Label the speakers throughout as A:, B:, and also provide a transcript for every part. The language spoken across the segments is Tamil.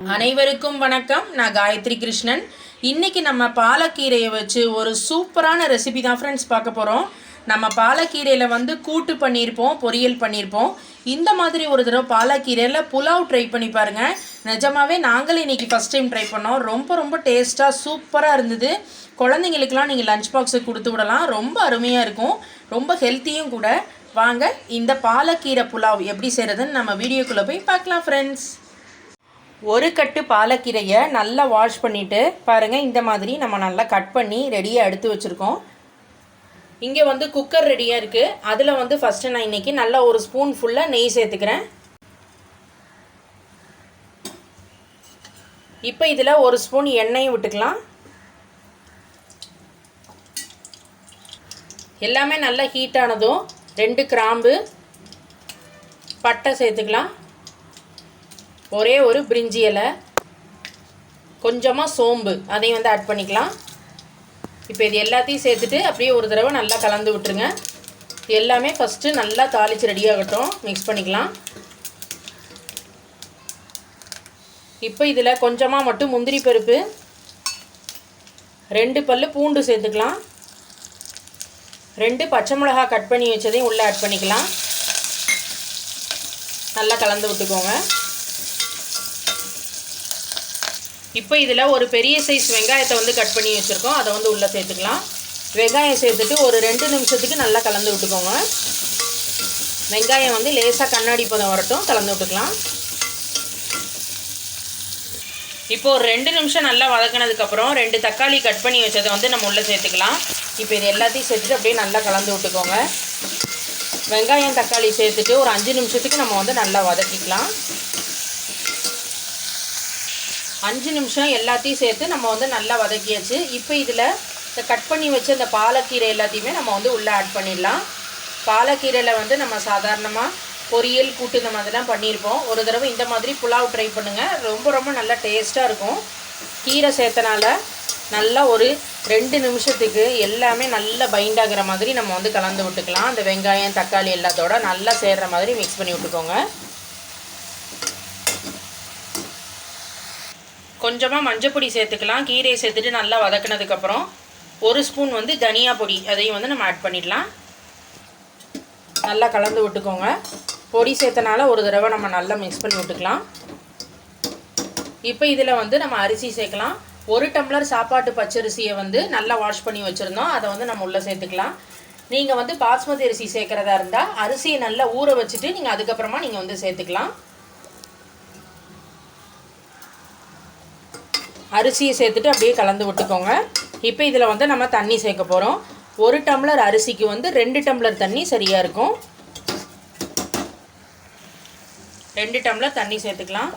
A: அனைவருக்கும் வணக்கம். நான் காயத்ரி கிருஷ்ணன். இன்னைக்கு நம்ம பாலக்கீரையை வச்சு ஒரு சூப்பரான ரெசிபி தான் ஃப்ரெண்ட்ஸ் பார்க்க போகிறோம் நம்ம பாலக்கீரையில் வந்து கூட்டு பண்ணியிருப்போம் பொரியல் பண்ணியிருப்போம். இந்த மாதிரி ஒரு தடவை பாலக்கீரையில் புலாவ் ட்ரை பண்ணி பாருங்கள் நிஜமாவே நாங்களே இன்னைக்கு ஃபஸ்ட் டைம் ட்ரை பண்ணோம். ரொம்ப ரொம்ப டேஸ்ட்டாக சூப்பராக இருந்தது. குழந்தைங்களுக்கெலாம் நீங்கள் லஞ்ச் பாக்ஸுக்கு கொடுத்து விடலாம். ரொம்ப அருமையாக இருக்கும். ரொம்ப ஹெல்த்தியும் கூட. வாங்க இந்த பாலக்கீரை புலாவ் எப்படி செய்கிறதுன்னு நம்ம வீடியோக்குள்ளே போய் பார்க்கலாம் ஃப்ரெண்ட்ஸ் ஒரு கட்டு பாலக்கீரையை நல்லா வாஷ் பண்ணிவிட்டு பாருங்கள் இந்த மாதிரி நம்ம நல்லா கட் பண்ணி ரெடியாக எடுத்து வச்சுருக்கோம். இங்கே வந்து குக்கர் ரெடியாக இருக்குது அதில் வந்து ஃபஸ்ட்டு நான் இன்றைக்கி நல்லா ஒரு ஸ்பூன் ஃபுல்லாக நெய் சேர்த்துக்கிறேன். இப்போ இதில் ஒரு ஸ்பூன் எண்ணெயும் விட்டுக்கலாம். எல்லாமே நல்லா ஹீட்டானதும் ரெண்டு கிராம்பு பட்டை சேர்த்துக்கலாம். ஒரே ஒரு பிரிஞ்சி இலை. கொஞ்சமாக சோம்பு. அதையும் வந்து ஆட் பண்ணிக்கலாம். இப்போ இது எல்லாத்தையும் சேர்த்துட்டு அப்படியே ஒரு தடவை நல்லா கலந்து விட்டுருங்க. இது எல்லாமே ஃபஸ்ட்டு நல்லா தாளித்து ரெடியாகட்டும் மிக்ஸ் பண்ணிக்கலாம். இப்போ இதில் கொஞ்சமாக மட்டும் முந்திரி பருப்பு. ரெண்டு பல் பூண்டு சேர்த்துக்கலாம். ரெண்டு பச்சை மிளகா கட் பண்ணி வச்சதையும் உள்ளே ஆட் பண்ணிக்கலாம். நல்லா கலந்து விட்டுக்கோங்க. இப்போ இதில் ஒரு பெரிய சைஸ் வெங்காயத்தை வந்து கட் பண்ணி வச்சுருக்கோம். அதை வந்து உள்ளே சேர்த்துக்கலாம். வெங்காயம் சேர்த்துட்டு ஒரு ரெண்டு நிமிஷத்துக்கு நல்லா கலந்து விட்டுக்கோங்க. வெங்காயம் வந்து லேசாக கண்ணாடி பதம் வரட்டும். கலந்து விட்டுக்கலாம். இப்போ ஒரு ரெண்டு நிமிஷம் நல்லா வதக்கினதுக்கப்புறம் ரெண்டு தக்காளி கட் பண்ணி வச்சதை வந்து நம்ம உள்ளே சேர்த்துக்கலாம். இப்போ இது எல்லாத்தையும் சேர்த்துட்டு அப்படியே நல்லா கலந்து விட்டுக்கோங்க. வெங்காயம் தக்காளி சேர்த்துட்டு ஒரு அஞ்சு நிமிஷத்துக்கு நம்ம வந்து நல்லா வதக்கிக்கலாம். அஞ்சு நிமிஷம் எல்லாத்தையும் சேர்த்து நம்ம வந்து நல்லா வதக்கியாச்சு. இப்போ இதில் இந்த கட் பண்ணி வச்ச இந்த பாலக்கீரை எல்லாத்தையுமே நம்ம வந்து உள்ளே ஆட் பண்ணிடலாம். பாலக்கீரையில் வந்து நம்ம சாதாரணமாக பொரியல் கூட்டு இந்த மாதிரிலாம் பண்ணியிருப்போம். ஒரு தடவை இந்த மாதிரி புலாவ் ட்ரை பண்ணுங்கள் ரொம்ப ரொம்ப நல்லா டேஸ்ட்டாக இருக்கும். கீரை சேர்த்தனால நல்லா ஒரு ரெண்டு நிமிஷத்துக்கு எல்லாமே நல்லா பைண்ட் ஆகிற மாதிரி நம்ம வந்து கலந்து விட்டுக்கலாம். அந்த வெங்காயம் தக்காளி எல்லாத்தோட நல்லா சேர்கிற மாதிரி மிக்ஸ் பண்ணி விட்டுக்கோங்க. கொஞ்சமாக மஞ்சப்பொடி சேர்த்துக்கலாம். கீரையை சேர்த்துட்டு நல்லா வதக்கினதுக்கப்புறம் ஒரு ஸ்பூன் வந்து தனியா பொடி. அதையும் வந்து நம்ம ஆட் பண்ணிடலாம். நல்லா கலந்து விட்டுக்கோங்க. பொடி சேர்த்தனால ஒரு தடவை நம்ம நல்லா மிக்ஸ் பண்ணி விட்டுக்கலாம். இப்போ இதில் வந்து நம்ம அரிசி சேர்க்கலாம். ஒரு டம்ளர் சாப்பாட்டு பச்சரிசியை வந்து நல்லா வாஷ் பண்ணி வச்சுருந்தோம். அதை வந்து நம்ம உள்ளே சேர்த்துக்கலாம். நீங்கள் வந்து பாஸ்மதி அரிசி சேர்க்குறதா இருந்தால் அரிசியை நல்லா ஊற வச்சுட்டு நீங்கள் அதுக்கப்புறமா நீங்கள் வந்து சேர்த்துக்கலாம். அரிசியை சேர்த்துட்டு அப்படியே கலந்து விட்டுக்கோங்க. இப்போ இதில் வந்து நம்ம தண்ணி சேர்க்க போகிறோம் ஒரு டம்ளர் அரிசிக்கு வந்து ரெண்டு டம்ளர் தண்ணி சரியாக இருக்கும். ரெண்டு டம்ளர் தண்ணி சேர்த்துக்கலாம்.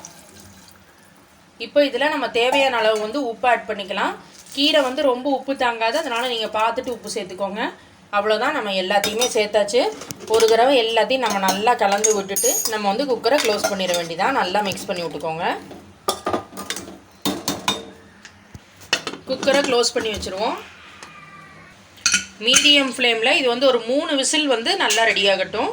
A: இப்போ இதில் நம்ம தேவையான அளவு வந்து உப்பு ஆட் பண்ணிக்கலாம். கீரை வந்து ரொம்ப உப்பு தாங்காது அதனால் நீங்கள் பார்த்துட்டு உப்பு சேர்த்துக்கோங்க. அவ்வளோதான் நம்ம எல்லாத்தையுமே சேர்த்தாச்சு. ஒரு தடவை எல்லாத்தையும் நம்ம நல்லா கலந்து விட்டுட்டு நம்ம வந்து குக்கரை க்ளோஸ் பண்ணிட வேண்டிதான் நல்லா மிக்ஸ் பண்ணி விட்டுக்கோங்க. குக்கரை க்ளோஸ் பண்ணி வச்சுருவோம். மீடியம் ஃப்ளேமில் இது வந்து ஒரு மூணு விசில் வந்து நல்லா ரெடி ஆகட்டும்.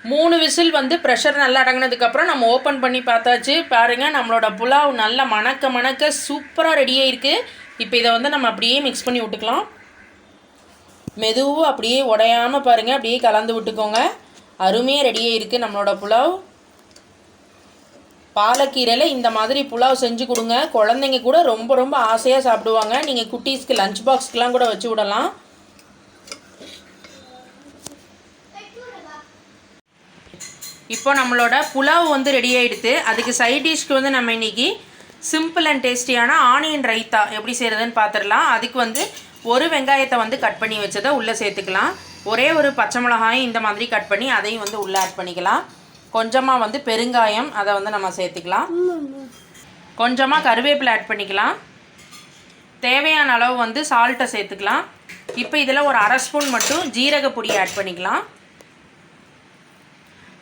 A: மூணு விசில் வந்து ப்ரெஷர் நல்லா அடங்கினதுக்கப்புறம் நம்ம ஓப்பன் பண்ணி பார்த்தாச்சு. பாருங்கள் நம்மளோட புலாவ் நல்லா மணக்க மணக்க சூப்பராக ரெடியாக இருக்குது இப்போ இதை வந்து நம்ம அப்படியே மிக்ஸ் பண்ணி விட்டுக்கலாம். மெதுவாக அப்படியே உடையாமல் பாருங்கள் அப்படியே கலந்து விட்டுக்கோங்க. அருமையாக ரெடியாக இருக்குது நம்மளோட புலாவ். பாலக்கீரையில் இந்த மாதிரி புலாவ் செஞ்சு கொடுங்க. குழந்தைங்க கூட ரொம்ப ரொம்ப ஆசையாக சாப்பிடுவாங்க. நீங்கள் குட்டீஸ்க்கு லஞ்ச் பாக்ஸ்க்கெலாம் கூட வச்சு விடலாம். இப்போ நம்மளோட புலாவ் வந்து ரெடி ஆகிடுது அதுக்கு சைட் டிஷ்க்கு வந்து நம்ம இன்றைக்கி சிம்பிள் அண்ட் டேஸ்டியான ஆனியன் ரைத்தா எப்படி செய்கிறதுன்னு பார்த்துடலாம் அதுக்கு வந்து ஒரு வெங்காயத்தை வந்து கட் பண்ணி வச்சதை உள்ளே சேர்த்துக்கலாம். ஒரே ஒரு பச்சை மிளகாயும் இந்த மாதிரி கட் பண்ணி அதையும் வந்து உள்ளே ஆட் பண்ணிக்கலாம். கொஞ்சமாக வந்து பெருங்காயம் அதை வந்து நம்ம சேர்த்துக்கலாம். கொஞ்சமாக கருவேப்பிலை ஆட் பண்ணிக்கலாம். தேவையான அளவு வந்து சால்ட்டை சேர்த்துக்கலாம். இப்போ இதில் ஒரு அரை ஸ்பூன் மட்டும் ஜீரக பொடி ஆட் பண்ணிக்கலாம்.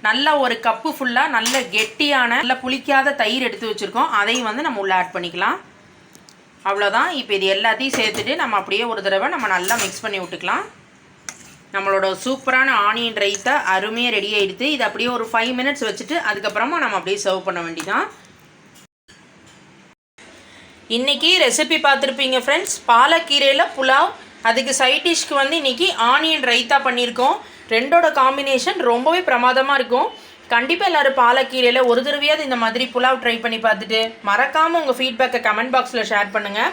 A: நல்ல ஒரு கப்பு ஃபுல்லாக நல்ல கெட்டியான நல்ல புளிக்காத தயிர் எடுத்து வச்சுருக்கோம். அதையும் வந்து நம்ம உள்ளே ஆட் பண்ணிக்கலாம். அவ்வளோதான் இப்போ இது எல்லாத்தையும் சேர்த்துட்டு நம்ம அப்படியே ஒரு தடவை நம்ம நல்லா மிக்ஸ் பண்ணி விட்டுக்கலாம். நம்மளோட சூப்பரான ஆனியன் ரைத்தா அருமையாக ரெடி ஆகிடுது இது அப்படியே ஒரு ஃபைவ் மினிட்ஸ் வச்சுட்டு அதுக்கப்புறமா நம்ம அப்படியே சர்வ் பண்ண வேண்டிதான். இன்றைக்கி ரெசிபி பார்த்துருப்பீங்க ஃப்ரெண்ட்ஸ் பாலக்கீரையில் புலாவ். அதுக்கு சைட் டிஷ்க்கு வந்து இன்னைக்கு ஆனியன் ரைத்தா பண்ணியிருக்கோம். ரெண்டோட காம்பினேஷன் ரொம்பவே பிரமாதமாக இருக்கும். கண்டிப்பாக எல்லோரும் பாலக்கீரையில் ஒரு தடவையாவது இந்த மாதிரி புலாவ் ட்ரை பண்ணி பார்த்துட்டு மறக்காமல் உங்கள் ஃபீட்பேக்கை கமெண்ட் பாக்ஸில் ஷேர் பண்ணுங்கள்